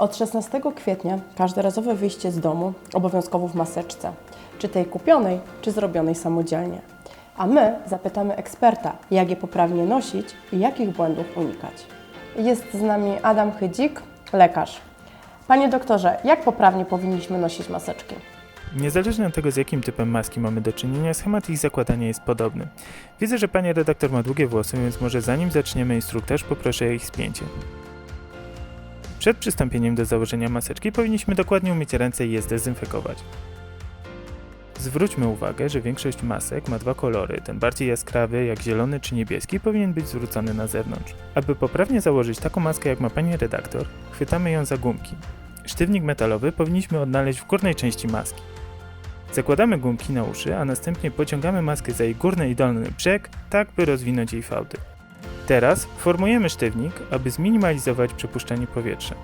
Od 16 kwietnia każdorazowe wyjście z domu obowiązkowo w maseczce, czy tej kupionej, czy zrobionej samodzielnie. A my zapytamy eksperta, jak je poprawnie nosić i jakich błędów unikać. Jest z nami Adam Chydzik, lekarz. Panie doktorze, jak poprawnie powinniśmy nosić maseczki? Niezależnie od tego, z jakim typem maski mamy do czynienia, schemat ich zakładania jest podobny. Widzę, że pani redaktor ma długie włosy, więc może zanim zaczniemy instruktaż, poproszę o ich spięcie. Przed przystąpieniem do założenia maseczki powinniśmy dokładnie umyć ręce i je zdezynfekować. Zwróćmy uwagę, że większość masek ma dwa kolory. Ten bardziej jaskrawy, jak zielony czy niebieski, powinien być zwrócony na zewnątrz. Aby poprawnie założyć taką maskę, jak ma pani redaktor, chwytamy ją za gumki. Sztywnik metalowy powinniśmy odnaleźć w górnej części maski. Zakładamy gumki na uszy, a następnie pociągamy maskę za jej górny i dolny brzeg, tak by rozwinąć jej fałdy. Teraz formujemy sztywnik, aby zminimalizować przepuszczanie powietrza.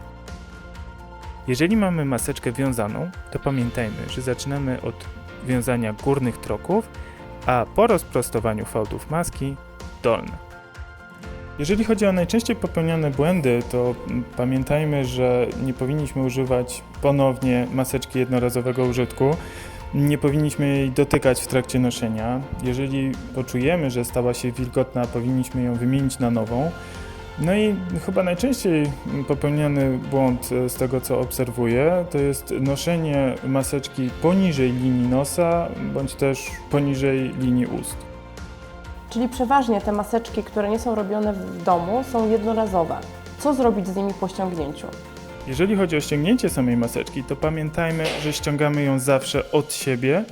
Jeżeli mamy maseczkę wiązaną, to pamiętajmy, że zaczynamy od wiązania górnych troków, a po rozprostowaniu fałdów maski dolne. Jeżeli chodzi o najczęściej popełniane błędy, to mm, pamiętajmy, że nie powinniśmy używać ponownie maseczki jednorazowego użytku. Nie powinniśmy jej dotykać w trakcie noszenia. Jeżeli poczujemy, że stała się wilgotna, powinniśmy ją wymienić na nową. No i chyba najczęściej popełniany błąd e, z tego, co obserwuję, to jest noszenie maseczki poniżej linii nosa bądź też poniżej linii ust. Czyli przeważnie te maseczki, które nie są robione w domu, są jednorazowe. Co zrobić z nimi po ściągnięciu? Jeżeli chodzi o ściągnięcie samej maseczki, to pamiętajmy, że ściągamy ją zawsze od siebie,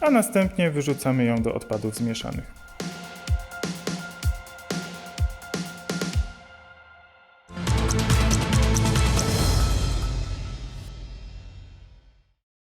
a następnie wyrzucamy ją do odpadów zmieszanych.